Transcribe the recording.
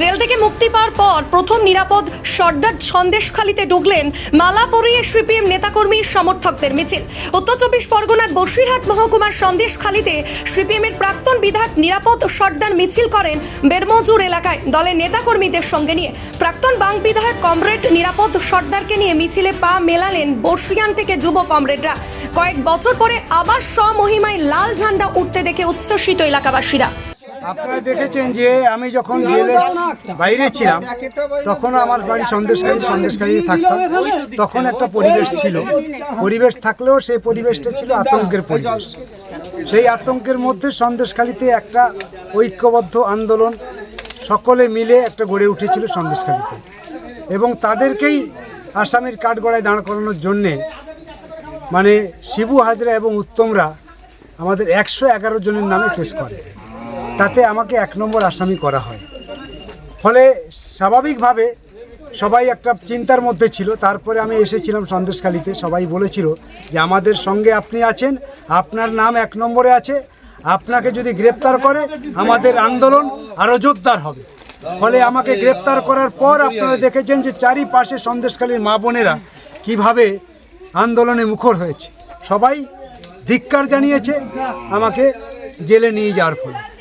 Jail থেকে মুক্তি পাওয়ার পর প্রথম নিরাপদ সর্দার সন্দেশখালিতে ঢুকলেন মালা পরিয়ে সিপিএম নেতাকর্মী সমর্থকদের মিছিল। উত্তর চব্বিশ পরগনার বসিরহাট মহকুমার সন্দেশখালিতে সিপিএম এর প্রাক্তন বিধায়ক নিরাপদ সর্দার মিছিল করেন বেরমজুর এলাকায় দলের নেতাকর্মীদের সঙ্গে নিয়ে। প্রাক্তন বাং বিধায়ক কমরেড নিরাপদ সর্দারকে নিয়ে মিছিলে পা মেলালেন বর্ষিয়ান থেকে যুব কমরেডরা। কয়েক বছর পরে আবার স্বমহিমায় লাল ঝান্ডা উঠতে দেখে উচ্ছ্বসিত এলাকাবাসীরা। আপনারা দেখেছেন যে আমি যখন জেলে বাইরে ছিলাম, তখন আমার বাড়ি সন্দেশকারী সন্দেশকারী থাকতাম তখন একটা পরিবেশ ছিল। পরিবেশ থাকলেও সেই পরিবেশটা ছিল আতঙ্কের পরিবেশ। সেই আতঙ্কের মধ্যে সন্দেশখালিতে একটা ঐক্যবদ্ধ আন্দোলন সকলে মিলে একটা গড়ে উঠেছিল সন্দেশখালিতে। এবং তাদেরকেই আসামির কাঠগড়ায় দাঁড় করানোর জন্যে মানে শিবু হাজরা এবং উত্তমরা আমাদের একশো এগারো জনের নামে কেস করে। তাতে আমাকে এক নম্বর আসামি করা হয়। ফলে স্বাভাবিকভাবে সবাই একটা চিন্তার মধ্যে ছিল। তারপরে আমি এসেছিলাম সন্দেশখালিতে। সবাই বলেছিল যে, আমাদের সঙ্গে আপনি আছেন। আপনার নাম এক নম্বরে আছে। আপনাকে যদি গ্রেপ্তার করে, আমাদের আন্দোলন আরও জোরদার হবে। ফলে আমাকে গ্রেপ্তার করার পর আপনারা দেখেছেন যে, চারিপাশে সন্দেশখালীর মা বোনেরা কীভাবে আন্দোলনে মুখর হয়েছে। সবাই ধিক্কার জানিয়েছে, আমাকে জেলে নিয়ে যাওয়ার ফলে।